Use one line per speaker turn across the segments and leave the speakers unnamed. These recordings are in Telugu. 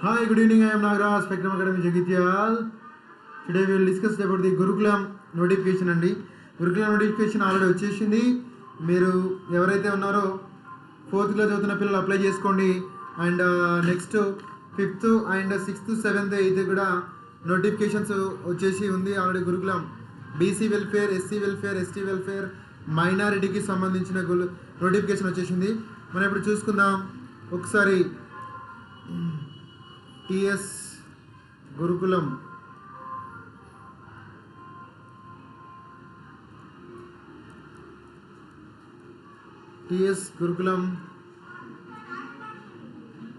Hi, good evening. I am Nagaraj, Spectrum Academy Jagityal. Today we will discuss about the Gurukulam notification అండి గురుకులం నోటిఫికేషన్ ఆల్రెడీ వచ్చేసింది మీరు ఎవరైతే ఉన్నారో ఫోర్త్ క్లాస్ చదువుతున్న పిల్లలు అప్లై చేసుకోండి and next fifth and sixth seventh eighth కూడా నోటిఫికేషన్స్ వచ్చేసి ఉంది already Gurukulam BC welfare SC welfare ST welfare మైనారిటీకి సంబంధించిన గురు నోటిఫికేషన్ వచ్చేసింది మనం ఇప్పుడు చూసుకుందాం ఒకసారి టిఎస్ గురుకులం టిఎస్ గురుకులం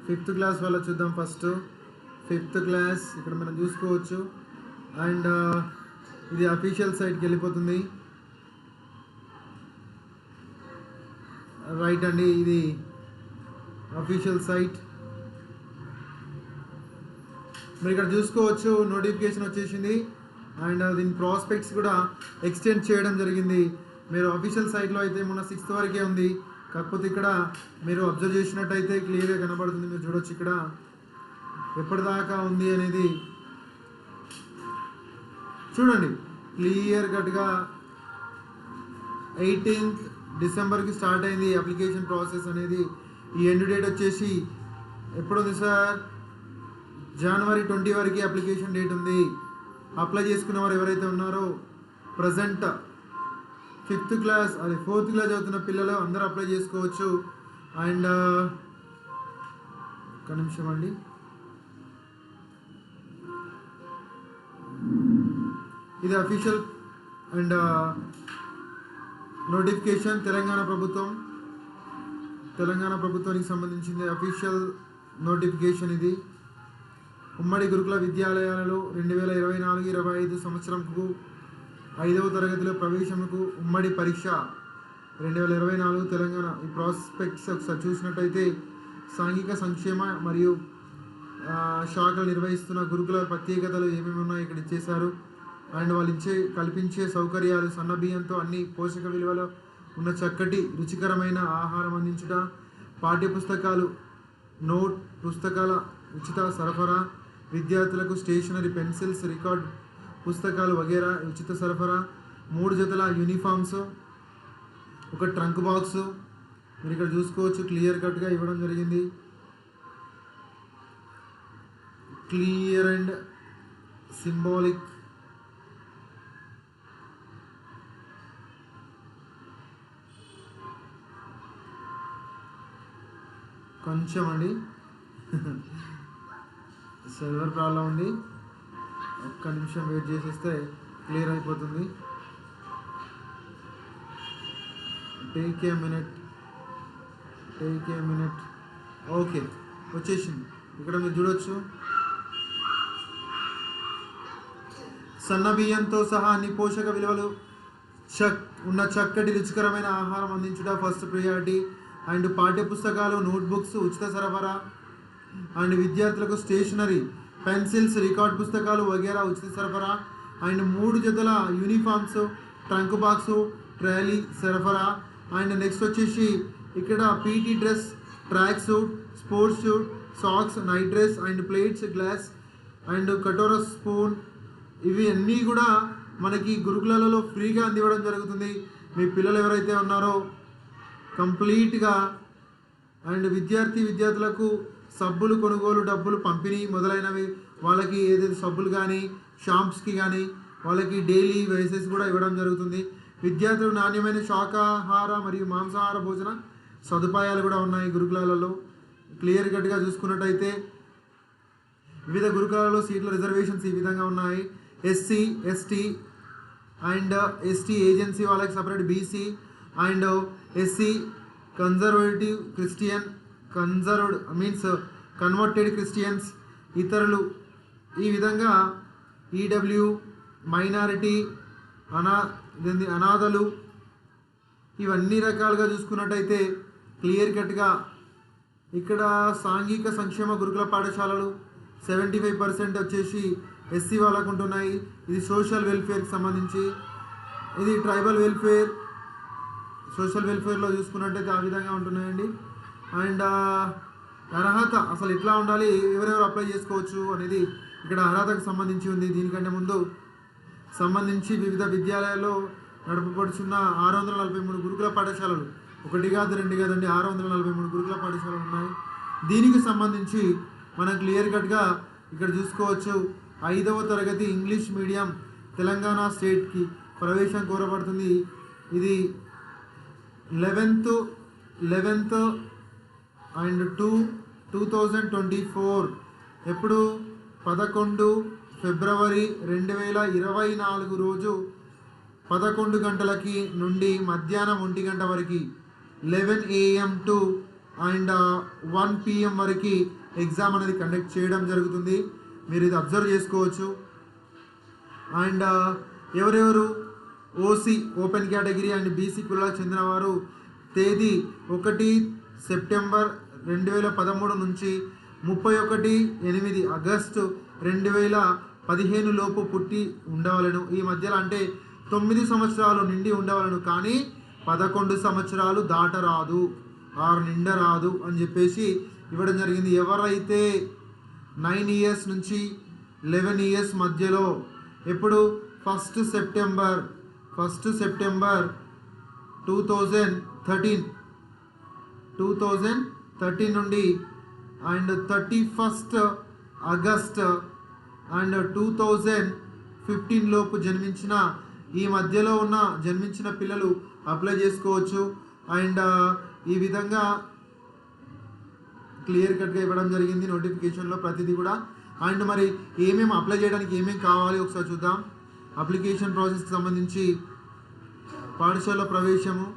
ఫిఫ్త్ క్లాస్ వాళ్ళ చూద్దాం ఫస్ట్. ఫిఫ్త్ క్లాస్ ఇక్కడ మనం చూసుకోవచ్చు. అండ్ ఇది అఫీషియల్ సైట్కి వెళ్ళిపోతుంది. రైట్ అండి ఇది అఫీషియల్ సైట్. మీరు ఇక్కడ చూసుకోవచ్చు నోటిఫికేషన్ వచ్చేసింది. అండ్ దీని ప్రాస్పెక్ట్స్ కూడా ఎక్స్టెండ్ చేయడం జరిగింది. మీరు అఫీషియల్ సైట్లో అయితే మొన్న సిక్స్త్ వరకే ఉంది. కాకపోతే ఇక్కడ మీరు అబ్జర్వ్ చేసినట్టయితే క్లియర్గా కనబడుతుంది. మీరు చూడొచ్చు ఇక్కడ ఎప్పటిదాకా ఉంది అనేది. చూడండి క్లియర్ కట్గా ఎయిటీన్త్ డిసెంబర్కి స్టార్ట్ అయింది అప్లికేషన్ ప్రాసెస్ అనేది. ఈ ఎండ్ డేట్ వచ్చేసి ఎప్పుడుంది సార్ జనవరి ట్వంటీ వరకు అప్లికేషన్ డేట్ ఉంది. అప్లై చేసుకున్న వారు ఎవరైతే ఉన్నారో ప్రజెంట్ ఫిఫ్త్ క్లాస్ అది ఫోర్త్ క్లాస్ చదువుతున్న పిల్లలు అందరూ అప్లై చేసుకోవచ్చు. అండ్ ఒక నిమిషం అండి. ఇది అఫీషియల్ అండ్ నోటిఫికేషన్ తెలంగాణ ప్రభుత్వం. తెలంగాణ ప్రభుత్వానికి సంబంధించింది అఫీషియల్ నోటిఫికేషన్ ఇది. ఉమ్మడి గురుకుల విద్యాలయాలలో రెండు వేల ఇరవై నాలుగు ఇరవై ఐదు సంవత్సరంకు ఐదవ తరగతిలో ప్రవేశంకు ఉమ్మడి పరీక్ష రెండు వేల ఇరవై నాలుగు తెలంగాణ ఈ ప్రాస్పెక్ట్స్ ఒకసారి చూసినట్టయితే సాంఘిక సంక్షేమ మరియు శాఖలు నిర్వహిస్తున్న గురుకుల ప్రత్యేకతలు ఏమేమి ఉన్నాయో ఇక్కడ ఇచ్చేశారు. అండ్ వాళ్ళు ఇచ్చే కల్పించే సౌకర్యాలు సన్న బియ్యంతో అన్ని పోషక విలువలు ఉన్న చక్కటి రుచికరమైన ఆహారం అందించుట పాఠ్య పుస్తకాలు నోట్ పుస్తకాల ఉచిత సరఫరా విద్యార్థులకు స్టేషనరీ పెన్సిల్స్ రికార్డ్ పుస్తకాలు వగేరా ఉచిత సరఫరా మూడు జతల యూనిఫామ్స్ ఒక ట్రంక్ బాక్స్. మీరు ఇక్కడ చూసుకోవచ్చు క్లియర్ కట్గా ఇవ్వడం జరిగింది. Clear and symbolic. కొంచెం అండి. సర్వర్ ప్రాబ్లం ఉంది ఒక్క నిమిషం వెయిట్ చేసేస్తే క్లియర్ అయిపోతుంది. Take a minute take a minute okay వచ్చేసింది. ఇక్కడ మీరు చూడొచ్చు. సన్న బియ్యంతో సహా అన్ని పోషక విలువలు చక్ ఉన్న చక్కటి రుచికరమైన ఆహారం అందించుట ఫస్ట్ ప్రియారిటీ అండ్ పాఠ్య పుస్తకాలు నోట్బుక్స్ ఉచిత సరఫరా. అండ్ విద్యార్థులకు స్టేషనరీ పెన్సిల్స్ రికార్డ్ పుస్తకాలు వగేరా ఉచిత సరఫరా అండ్ మూడు జతల యూనిఫామ్స్ ట్రంక్ బాక్స్ ట్రాలీ సరఫరా. అండ్ నెక్స్ట్ వచ్చేసి ఇక్కడ PT dress track suit sports shoot socks night dress and plates glass and కటోర spoon. ఇవి అన్నీ కూడా మనకి గురుకులాలలో ఫ్రీగా అందివ్వడం జరుగుతుంది. మీ పిల్లలు ఎవరైతే ఉన్నారో కంప్లీట్గా అండ్ విద్యార్థి విద్యార్థులకు సబ్బులు కొనుగోలు డబ్బులు పంపిణీ మొదలైనవి. వాళ్ళకి ఏదైతే సబ్బులు కానీ షాంప్స్కి కానీ వాళ్ళకి డైలీ వేసెస్ కూడా ఇవ్వడం జరుగుతుంది. విద్యార్థులు నాణ్యమైన శాకాహార మరియు మాంసాహార భోజన సదుపాయాలు కూడా ఉన్నాయి గురుకులాలలో. క్లియర్ కట్గా చూసుకున్నట్టయితే వివిధ గురుకులాలలో సీట్ల రిజర్వేషన్స్ ఈ విధంగా ఉన్నాయి. SC ST and ST agency వాళ్ళకి separate BC and SC conservative Christian conserved means converted Christians ఇతరులు. ఈ విధంగా ఈడబ్ల్యూ మైనారిటీ అనా అనాథలు ఇవన్నీ రకాలుగా చూసుకున్నట్టయితే క్లియర్ కట్గా ఇక్కడ సాంఘిక సంక్షేమ గురుకుల పాఠశాలలు సెవెంటీ ఫైవ్ పర్సెంట్ వచ్చేసి ఎస్సీ వాళ్ళకు ఉంటున్నాయి. ఇది సోషల్ వెల్ఫేర్కి సంబంధించి. ఇది ట్రైబల్ వెల్ఫేర్ సోషల్ వెల్ఫేర్లో చూసుకున్నట్టయితే ఆ విధంగా ఉంటున్నాయండి. అండ్ అర్హత అసలు ఎట్లా ఉండాలి ఎవరెవరు అప్లై చేసుకోవచ్చు అనేది ఇక్కడ అర్హతకు సంబంధించి ఉంది. దీనికంటే ముందు సంబంధించి వివిధ విద్యాలయాల్లో నడపబడుచున్న ఆరు వందల నలభై మూడు గురుకుల పాఠశాలలు ఒకటి కాదు రెండు కాదండి ఆరు వందల నలభై మూడు గురుకుల పాఠశాలలు ఉన్నాయి. దీనికి సంబంధించి మనం క్లియర్ కట్గా ఇక్కడ చూసుకోవచ్చు ఐదవ తరగతి ఇంగ్లీష్ మీడియం తెలంగాణ స్టేట్కి ప్రవేశం కోరబడుతుంది. ఇది eleventh eleventh and two two thousand twenty four ఎప్పుడు? పదకొండు ఫిబ్రవరి రెండు వేల ఇరవై నాలుగు రోజు పదకొండు గంటలకి నుండి మధ్యాహ్నం ఒంటి గంట వరకు eleven AM to and uh, one PM వరకు ఎగ్జామ్ అనేది కండక్ట్ చేయడం జరుగుతుంది. మీరు ఇది అబ్జర్వ్ చేసుకోవచ్చు. అండ్ uh, ఎవరెవరు? OC open category and BC కులాలకు చెందిన వారు తేదీ ఒకటి సెప్టెంబర్ రెండు వేల పదమూడు నుంచి ముప్పై ఒకటి ఎనిమిది ఆగస్టు రెండు వేల పదిహేను లోపు పుట్టి ఉండవలను. ఈ మధ్యలో అంటే తొమ్మిది సంవత్సరాలు నిండి ఉండవలను కానీ పదకొండు సంవత్సరాలు దాటరాదు. ఆరు నిండరాదు అని చెప్పేసి ఇవ్వడం జరిగింది. ఎవరైతే నైన్ ఇయర్స్ నుంచి లెవెన్ ఇయర్స్ మధ్యలో ఎప్పుడు first September first September two thousand thirteen two thousand thirteen నుండి and thirty first August and two thousand fifteen లోపు జన్మించిన ఈ మధ్యలో ఉన్న జన్మించిన పిల్లలు అప్లై చేసుకోవచ్చు. అండ్ ఈ విధంగా క్లియర్ కట్గా ఇవ్వడం జరిగింది నోటిఫికేషన్లో ప్రతిదీ కూడా. అండ్ మరి ఏమేమి అప్లై చేయడానికి ఏమేమి కావాలి ఒకసారి చూద్దాం. అప్లికేషన్ ప్రాసెస్కి సంబంధించి పాఠశాల ప్రవేశము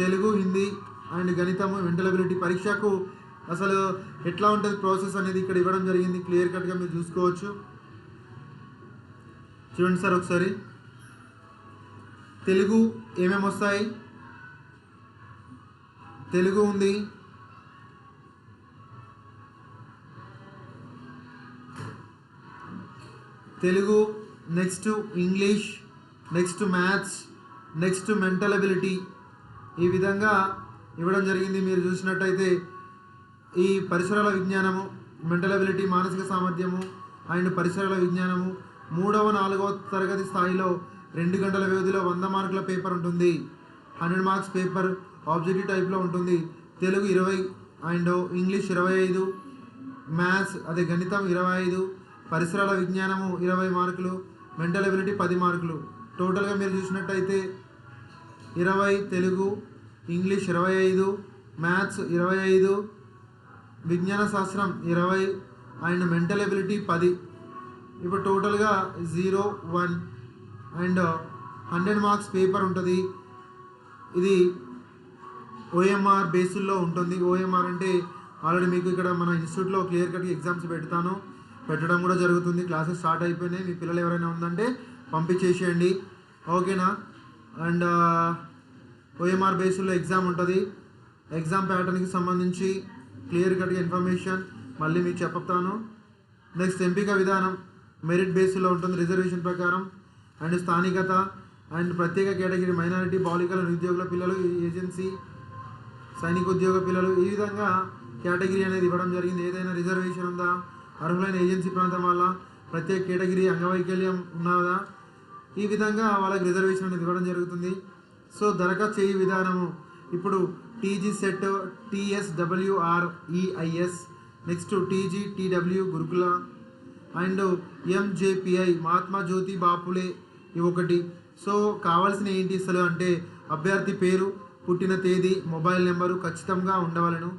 తెలుగు హిందీ అండ్ గణితము వెంటలబిలిటీ పరీక్షకు అసలు ఎట్లా ఉంటుంది ప్రాసెస్ అనేది ఇక్కడ ఇవ్వడం జరిగింది. క్లియర్ కట్గా మీరు చూసుకోవచ్చు. చూడండి సార్ ఒకసారి. తెలుగు ఏమేమి వస్తాయి? తెలుగు ఉంది. Telugu next English next maths next mental ability ఈ విధంగా ఇవ్వడం జరిగింది. మీరు చూసినట్టయితే ఈ పరిసరాల విజ్ఞానము మెంటల్ అబిలిటీ మానసిక సామర్థ్యము అండ్ పరిసరాల విజ్ఞానము మూడవ నాలుగవ తరగతి స్థాయిలో రెండు గంటల వ్యవధిలో వంద మార్కుల పేపర్ ఉంటుంది. హండ్రెడ్ మార్క్స్ పేపర్ ఆబ్జెక్టివ్ టైప్లో ఉంటుంది. తెలుగు ఇరవై అండ్ ఇంగ్లీష్ ఇరవై ఐదు మ్యాథ్స్ అదే గణితం ఇరవై ఐదు పరిసరాల విజ్ఞానము ఇరవై మార్కులు మెంటల్ అబిలిటీ పది మార్కులు. టోటల్గా మీరు చూసినట్టయితే ఇరవై తెలుగు ఇంగ్లీష్ ఇరవై ఐదు మ్యాథ్స్ ఇరవై ఐదు విజ్ఞాన శాస్త్రం ఇరవై అండ్ మెంటల్ ఎబిలిటీ పది. ఇప్పుడు టోటల్గా zero one and hundred marks paper ఉంటుంది. ఇది ఓఎంఆర్ బేసుల్లో ఉంటుంది. ఓఎంఆర్ అంటే ఆల్రెడీ మీకు ఇక్కడ మన ఇన్స్టిట్యూట్లో క్లియర్ కట్గా ఎగ్జామ్స్ పెడతాను. పెట్టడం కూడా జరుగుతుంది. క్లాసెస్ స్టార్ట్ అయిపోయినాయి. మీ పిల్లలు ఎవరైనా ఉందంటే పంపించేసేయండి. ఓకేనా? అండ్ ఓఎంఆర్ బేస్లో ఎగ్జామ్ ఉంటుంది. ఎగ్జామ్ ప్యాటర్న్కి సంబంధించి క్లియర్ కట్గా ఇన్ఫర్మేషన్ మళ్ళీ మీకు చెప్తాను నెక్స్ట్ ఎంపిక విధానం మెరిట్ బేస్లో ఉంటుంది రిజర్వేషన్ ప్రకారం అండ్ స్థానికత అండ్ ప్రత్యేక కేటగిరీ మైనారిటీ బాలికల నిరుద్యోగుల పిల్లలు ఏజెన్సీ సైనిక ఉద్యోగ పిల్లలు ఈ విధంగా కేటగిరీ అనేది ఇవ్వడం జరిగింది. ఏదైనా రిజర్వేషన్ ఉందా? అర్హులైన ఏజెన్సీ ప్రాంతం వల్ల ప్రత్యేక కేటగిరీ అంగవైకల్యం ఉన్నదా? ఈ విధంగా వాళ్ళకి రిజర్వేషన్ అనేది ఇవ్వడం జరుగుతుంది. సో దరఖాస్తు చేయ విధానము. ఇప్పుడు TG CET TSWREIS next TG TW గురుకుల అండ్ ఎంజేపిఐ మహాత్మా జ్యోతి బాపులే ఒకటి. సో కావాల్సిన ఏంటి అసలు అంటే అభ్యర్థి పేరు పుట్టిన తేదీ మొబైల్ నెంబరు ఖచ్చితంగా ఉండవలను.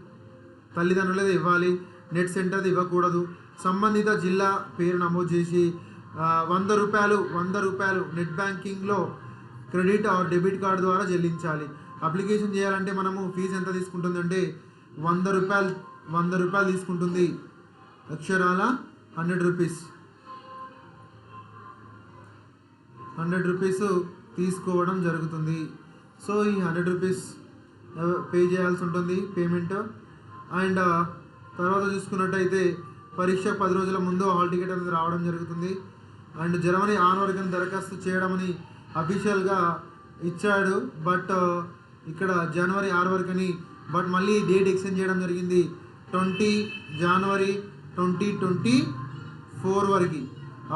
తల్లిదండ్రులది ఇవ్వాలి నెట్ సెంటర్ది ఇవ్వకూడదు. సంబంధిత జిల్లా పేరు నమోదు చేసి వంద రూపాయలు వంద రూపాయలు నెట్ బ్యాంకింగ్లో క్రెడిట్ ఆర్ డెబిట్ కార్డు ద్వారా చెల్లించాలి. అప్లికేషన్ చేయాలంటే మనము ఫీజు ఎంత తీసుకుంటుందంటే వంద రూపాయలు వంద రూపాయలు తీసుకుంటుంది. అక్షరాల హండ్రెడ్ రూపీస్. హండ్రెడ్ రూపీస్ తీసుకోవడం జరుగుతుంది. సో ఈ హండ్రెడ్ రూపీస్ పే చేయాల్సి ఉంటుంది పేమెంట్. అండ్ తర్వాత చూసుకున్నట్టయితే పరీక్ష పది రోజుల ముందు హాల్ టికెట్ అనేది రావడం జరుగుతుంది. అండ్ జర్మనీ ఆన్ వరకు దరఖాస్తు చేయడమని అఫీషియల్గా ఇచ్చాడు. బట్ uh, ఇక్కడ జనవరి ఆరు వరకు అని బట్ మళ్ళీ డేట్ ఎక్స్టెండ్ చేయడం జరిగింది. ట్వంటీ జనవరి ట్వంటీ ట్వంటీ ఫోర్ వరకు.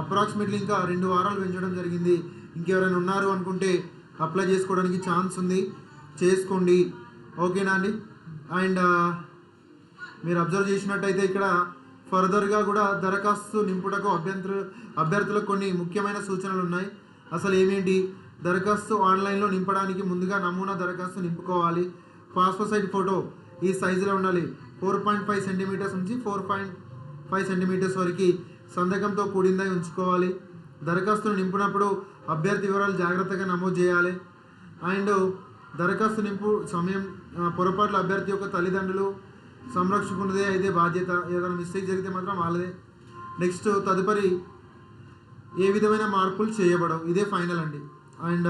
అప్రాక్సిమేట్లీ ఇంకా రెండు వారాలు పెంచడం జరిగింది. ఇంకెవరైనా ఉన్నారు అనుకుంటే అప్లై చేసుకోవడానికి ఛాన్స్ ఉంది. చేసుకోండి. ఓకేనా అండి? అండ్ uh, మీరు అబ్జర్వ్ చేసినట్టయితే ఇక్కడ ఫర్దర్గా కూడా దరఖాస్తు నింపుటకు అభ్యంతరు అభ్యర్థులకు కొన్ని ముఖ్యమైన సూచనలు ఉన్నాయి. అసలు ఏమేంటి? దరఖాస్తు ఆన్లైన్లో నింపడానికి ముందుగా నమూనా దరఖాస్తు నింపుకోవాలి. పాస్పోర్ట్ సైజ్ ఫోటో ఈ సైజులో ఉండాలి. ఫోర్ పాయింట్ ఫైవ్ సెంటీమీటర్స్ నుంచి ఫోర్ పాయింట్ ఫైవ్ సెంటీమీటర్స్ వరకు సంతకంతో కూడిందై ఉంచుకోవాలి. దరఖాస్తును నింపినప్పుడు అభ్యర్థి వివరాలు జాగ్రత్తగా నమోదు చేయాలి. అండ్ దరఖాస్తు నింపు సమయం పొరపాట్ల అభ్యర్థి యొక్క తల్లిదండ్రులు సంరక్షకునిదే అయితే బాధ్యత. ఏదైనా మిస్టేక్ జరిగితే మాత్రం వాళ్ళదే. నెక్స్ట్ తదుపరి ఏ విధమైన మార్పులు చేయబడవు. ఇదే ఫైనల్ అండి. అండ్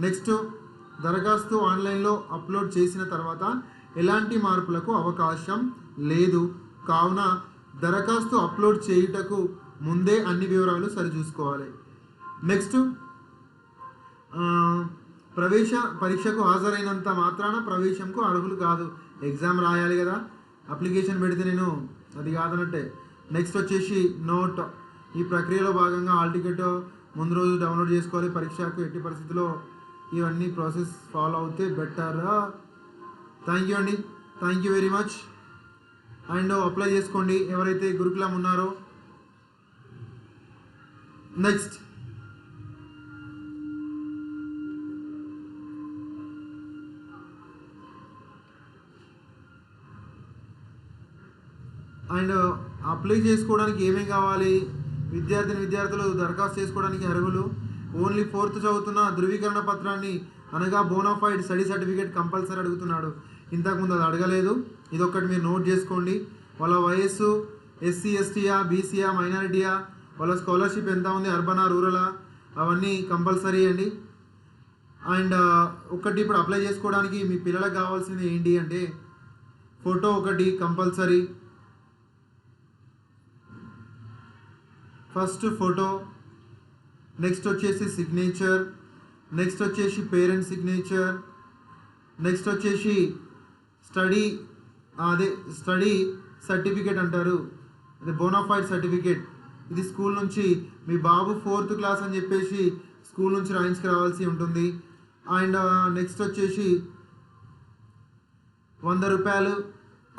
నెక్స్ట్ దరఖాస్తు ఆన్లైన్లో అప్లోడ్ చేసిన తర్వాత ఎలాంటి మార్పులకు అవకాశం లేదు. కావున దరఖాస్తు అప్లోడ్ చేయుటకు ముందే అన్ని వివరాలు సరిచూసుకోవాలి. నెక్స్ట్ ప్రవేశ పరీక్షకు హాజరైనంత మాత్రాన ప్రవేశంకు అర్హులు కాదు. ఎగ్జామ్ రాయాలి కదా. అప్లికేషన్ పెడితే నేను అది కాదన్నట్టే. నెక్స్ట్ వచ్చేసి నోట్. ఈ ప్రక్రియలో భాగంగా హాల్ టికెట్ ముందు రోజు డౌన్లోడ్ చేసుకోవాలి. పరీక్షకు ఎట్టి పరిస్థితిలో ఇవన్నీ ప్రాసెస్ ఫాలో అవుతే బెటరా? థ్యాంక్ యూ అండి. Thank you very much. And apply చేసుకోండి. ఎవరైతే గురుకులం ఉన్నారో. నెక్స్ట్. అండ్ అప్లై చేసుకోవడానికి ఏమేమి కావాలి? విద్యార్థిని విద్యార్థులు దరఖాస్తు చేసుకోవడానికి అర్హులు. ఓన్లీ ఫోర్త్ చదువుతున్న ధృవీకరణ పత్రాన్ని అనగా బోనాఫైడ్ స్టడీ సర్టిఫికేట్ కంపల్సరీ అడుగుతున్నాడు. ఇంతకుముందు అది అడగలేదు. ఇదొక్కటి మీరు నోట్ చేసుకోండి. వాళ్ళ వయస్సు ఎస్సీ ఎస్టీయా బీసీయా మైనారిటీయా వాళ్ళ స్కాలర్షిప్ ఎంత ఉంది అర్బనా రూరలా అవన్నీ కంపల్సరీ అండి. అండ్ ఒకటి ఇప్పుడు అప్లై చేసుకోవడానికి మీ పిల్లలకు కావాల్సింది ఏంటి అంటే ఫోటో ఒకటి కంపల్సరీ ఫస్ట్ ఫోటో నెక్స్ట్ వచ్చేసి సిగ్నేచర్ నెక్స్ట్ వచ్చేసి పేరెంట్ సిగ్నేచర్ నెక్స్ట్ వచ్చేసి స్టడీ అదే స్టడీ సర్టిఫికేట్ అంటారు. అదే బోనాఫైడ్ సర్టిఫికేట్ ఇది స్కూల్ నుంచి మీ బాబు ఫోర్త్ క్లాస్ అని చెప్పేసి స్కూల్ నుంచి రాయించుకు రావాల్సి ఉంటుంది. అండ్ నెక్స్ట్ వచ్చేసి వంద రూపాయలు.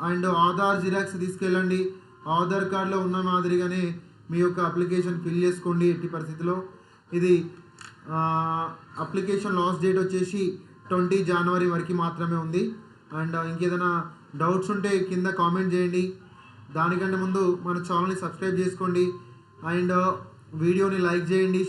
అండ్ ఆధార్ జిరాక్స్ తీసుకెళ్ళండి. ఆధార్ కార్డులో ఉన్న మాదిరిగానే మీ యొక్క అప్లికేషన్ ఫిల్ చేసుకోండి ఎట్టి పరిస్థితిలో. ఇది అప్లికేషన్ లాస్ట్ డేట్ వచ్చేసి ట్వంటీ జనవరి వరకు మాత్రమే ఉంది. అండ్ ఇంకేదైనా డౌట్స్ ఉంటే కింద కామెంట్ చేయండి. దానికంటే ముందు మన ఛానల్ని సబ్స్క్రైబ్ చేసుకోండి. అండ్ వీడియోని లైక్ చేయండి.